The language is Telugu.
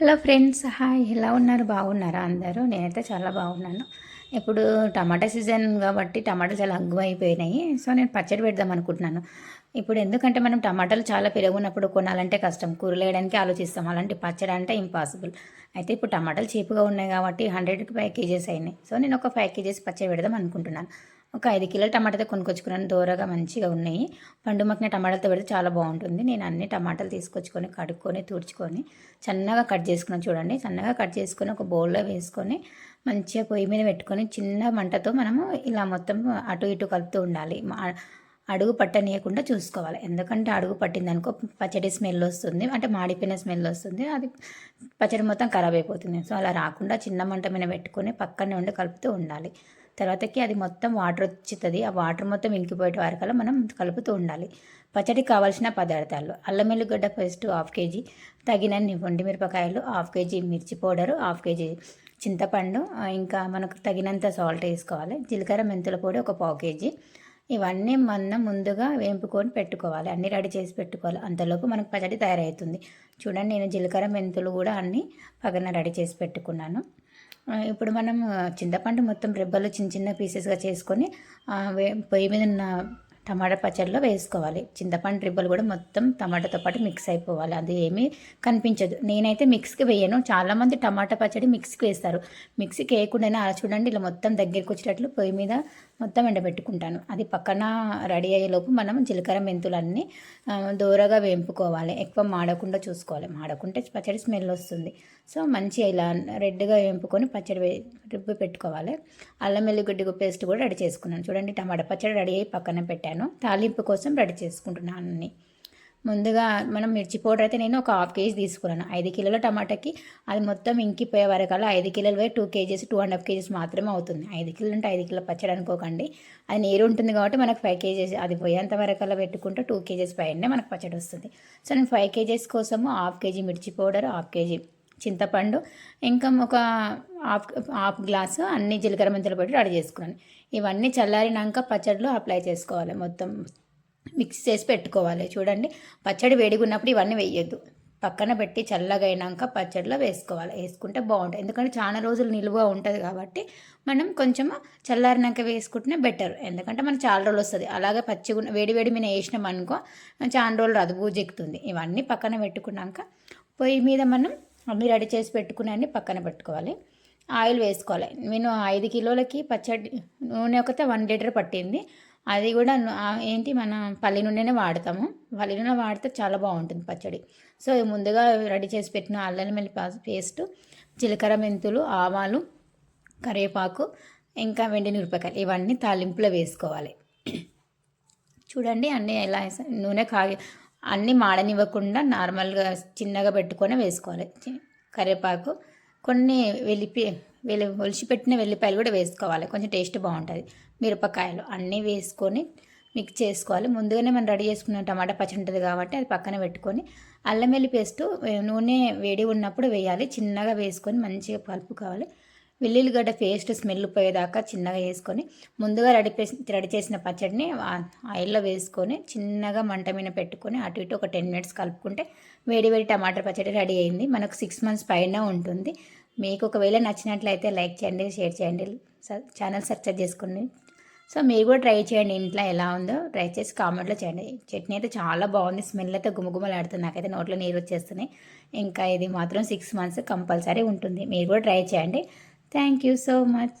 Hello friends hi. ఎలా ఉన్నారు? బాగున్నారా అందరూ? నేనైతే చాలా బాగున్నాను. ఇప్పుడు టమాటా సీజన్ కాబట్టి టమాటాలు చాలా అగ్గు అయిపోయినాయి సో నేను పచ్చడి పెడదాం అనుకుంటున్నాను. ఇప్పుడు ఎందుకంటే మనం టమాటాలు చాలా పెరుగున్నప్పుడు కొనాలంటే కష్టం. కూరలు వేయడానికి ఆలోచిస్తాం. అలాంటి పచ్చడి అంటే ఇంపాసిబుల్ అయితే ఇప్పుడు టమాటాలు చీపుగా ఉన్నాయి కాబట్టి హండ్రెడ్కి ఫైవ్ కేజీస్ అయినాయి. సో నేను ఒక ఫైవ్ కేజీస్ పచ్చడి పెడదాం అనుకుంటున్నాను. ఒక ఐదు కిలోల టమాటాతో కొనుకొచ్చుకున్నాను దూరగా మంచిగా ఉన్నాయి. పండు మక్కిన టమాటాలతో పెడితే చాలా బాగుంటుంది. నేను అన్ని టమాటాలు తీసుకొచ్చుకొని కడుక్కొని తుడుచుకొని సన్నగా కట్ చేసుకున్నాను. చూడండి సన్నగా కట్ చేసుకొని ఒక బౌల్లో వేసుకొని మంచిగా పొయ్యి మీద పెట్టుకొని చిన్న మంటతో మనము ఇలా మొత్తం అటు ఇటు కలుపుతూ ఉండాలి. అడుగు పట్టనీయకుండా చూసుకోవాలి. ఎందుకంటే అడుగు పట్టింది అనుకో పచ్చడి స్మెల్ వస్తుంది. అంటే మాడిపోయిన స్మెల్ వస్తుంది. అది పచ్చడి మొత్తం ఖరాబ్ అయిపోతుంది. సో అలా రాకుండా చిన్న మంట మీద పెట్టుకొని పక్కనే ఉండి కలుపుతూ ఉండాలి. తర్వాతకి అది మొత్తం వాటర్ వచ్చుతుంది. ఆ వాటర్ మొత్తం ఇంకిపోయే వరకల్లా మనం కలుపుతూ ఉండాలి. పచ్చడి కావాల్సిన పదార్థాలు. అల్లం వెల్లిగడ్డ పేస్ట్ హాఫ్ కేజీ. తగినన్ని వండి మిరపకాయలు హాఫ్ కేజీ. మిర్చి పౌడరు హాఫ్ కేజీ. చింతపండు ఇంకా మనకు తగినంత సాల్ట్ వేసుకోవాలి. జీలకర్ర మెంతుల పొడి ఒక పావు కేజీ. ఇవన్నీ మనం ముందుగా వేంపుకొని పెట్టుకోవాలి. అన్నీ రెడీ చేసి పెట్టుకోవాలి. అంతలోపు మనకు పచ్చడి తయారవుతుంది. చూడండి నేను జీలకర్ర మెంతులు కూడా అన్నీ పగన రెడీ చేసి పెట్టుకున్నాను. ఇప్పుడు మనం చింతపండు మొత్తం రెబ్బలు చిన్న చిన్న పీసెస్గా చేసుకొని పొయ్యి మీద ఉన్న టమాటా పచ్చడిలో వేసుకోవాలి. చింతపండు రిబ్బలు కూడా మొత్తం టమాటాతో పాటు మిక్స్ అయిపోవాలి. అది ఏమీ కనిపించదు. నేనైతే మిక్స్కి వేయను. చాలామంది టమాటా పచ్చడి మిక్స్కి వేస్తారు. మిక్స్కి వేయకుండానే అలా చూడండి ఇలా మొత్తం దగ్గరికి వచ్చేటట్లు పొయ్యి మీద మొత్తం ఎండబెట్టుకుంటాను. అది పక్కన రెడీ అయ్యేలోపు మనం జీలకర్ర మెంతులన్నీ దూరగా వేంపుకోవాలి. ఎక్కువ మాడకుండా చూసుకోవాలి. మాడకుంటే పచ్చడి స్మెల్ వస్తుంది. సో మంచి ఇలా రెడ్గా వేంపుకొని పచ్చడి రుబ్బి పెట్టుకోవాలి. అల్లం వెల్లిగడ్డ పేస్ట్ కూడా రెడీ చేసుకున్నాను. చూడండి టమాటా పచ్చడి రెడీ అయ్యి పక్కన పెట్టాను. తాలింపు కోసం రెడీ చేసుకుంటున్నాను అన్నీ. ముందుగా మనం మిర్చి పౌడర్ అయితే నేను ఒక హాఫ్ కేజీ తీసుకున్నాను. ఐదు కిలోల టమాటాకి అది మొత్తం ఇంకిపోయే వరకల్లా ఐదు కిలోలు పోయి two KGs two and half KGs మాత్రమే అవుతుంది. ఐదు కిలోలు అంటే ఐదు కిలో పచ్చడి అనుకోకండి. అది నీరు ఉంటుంది కాబట్టి మనకు ఫైవ్ కేజీస్ అది పోయేంత వరకల్లా పెట్టుకుంటే టూ కేజీస్ పైనే మనకు పచ్చడి వస్తుంది. సో నేను ఫైవ్ కేజీస్ కోసము హాఫ్ కేజీ మిర్చి పౌడర్ హాఫ్ కేజీ చింతపండు ఇంకా ఒక హాఫ్ హాఫ్ గ్లాసు అన్ని జీలకర్ర మెంతులు పెట్టి రెడీ చేసుకున్నాను. ఇవన్నీ చల్లారినాక పచ్చడిలో అప్లై చేసుకోవాలి మొత్తం. మిక్స్ చేసి పెట్టుకోవాలి. చూడండి పచ్చడి వేడిగా ఉన్నప్పుడు ఇవన్నీ వేయొద్దు. పక్కన పెట్టి చల్లగా అయినాక పచ్చడిలో వేసుకోవాలి. వేసుకుంటే బాగుంటుంది. ఎందుకంటే చాలా రోజులు నిలువ ఉంటుంది కాబట్టి మనం కొంచెం చల్లారినాక వేసుకుంటేనే బెటర్. ఎందుకంటే మనకు చాలా రోజులు వస్తుంది. అలాగే పచ్చిగా వేడి వేడి మీద వేసినాం అనుకో చాలా రోజులు రదుబు ఎక్కుతుంది. ఇవన్నీ పక్కన పెట్టుకున్నాక పొయ్యి మీద మనం అన్నీ రెడీ చేసి పెట్టుకుని పక్కన పెట్టుకోవాలి. ఆయిల్ వేసుకోవాలి. నేను ఐదు కిలోలకి పచ్చడి నూనె ఒకతే వన్ లీటర్ పట్టింది. అది కూడా ఏంటి మన పల్లి నూనెనే వాడతాము. పల్లి నూనె వాడితే చాలా బాగుంటుంది పచ్చడి. సో ముందుగా రెడీ చేసి పెట్టిన అల్లం మెల్లి పేస్ట్ జీలకర్ర మెంతులు ఆవాలు కరివేపాకు ఇంకా వెండి మిరపకాయలు. ఇవన్నీ తాలింపులో వేసుకోవాలి. చూడండి అన్నీ ఎలా నూనె కాగి అన్నీ మాడనివ్వకుండా నార్మల్గా చిన్నగా పెట్టుకొని వేసుకోవాలి. కరివేపాకు కొన్ని వెలిపి వెలి ఒలిచిపెట్టిన వెల్లిపాయలు కూడా వేసుకోవాలి. కొంచెం టేస్ట్ బాగుంటుంది. మిరపకాయలు అన్నీ వేసుకొని మిక్స్ చేసుకోవాలి. ముందుగానే మనం రెడీ చేసుకున్న టమాటా పచ్చడి ఉంటుంది కాబట్టి అది పక్కన పెట్టుకొని అల్లం వెల్లి పేస్ట్ నూనె వేడి ఉన్నప్పుడు వేయాలి. చిన్నగా వేసుకొని మంచిగా పలుపు కావాలి. వెల్లుల్లిగడ్డ పేస్ట్ స్మెల్ పోయేదాకా చిన్నగా వేసుకొని ముందుగా రెడీ రెడీ చేసిన పచ్చడిని ఆయిల్లో వేసుకొని చిన్నగా మంట మీద పెట్టుకొని అటు ఇటు ఒక టెన్ మినిట్స్ కలుపుకుంటే వేడి వేడి టమాటా పచ్చడి రెడీ అయింది. మనకు సిక్స్ మంత్స్ పైన ఉంటుంది. మీకు ఒకవేళ నచ్చినట్లయితే లైక్ చేయండి షేర్ చేయండి ఛానల్ సబ్స్క్రైబ్ చేసుకోండి. సో మీరు కూడా ట్రై చేయండి ఇంట్లో ఎలా ఉందో ట్రై చేసి కామెంట్లో చేయండి. చట్నీ అయితే చాలా బాగుంది స్మెల్ అయితే గుమగుమలాడుతుంది నాకైతే నోట్లో నీరు వచ్చేస్తున్నాయి. ఇంకా ఇది మాత్రం సిక్స్ మంత్స్ కంపల్సరీ ఉంటుంది మీరు కూడా ట్రై చేయండి. Thank you so much.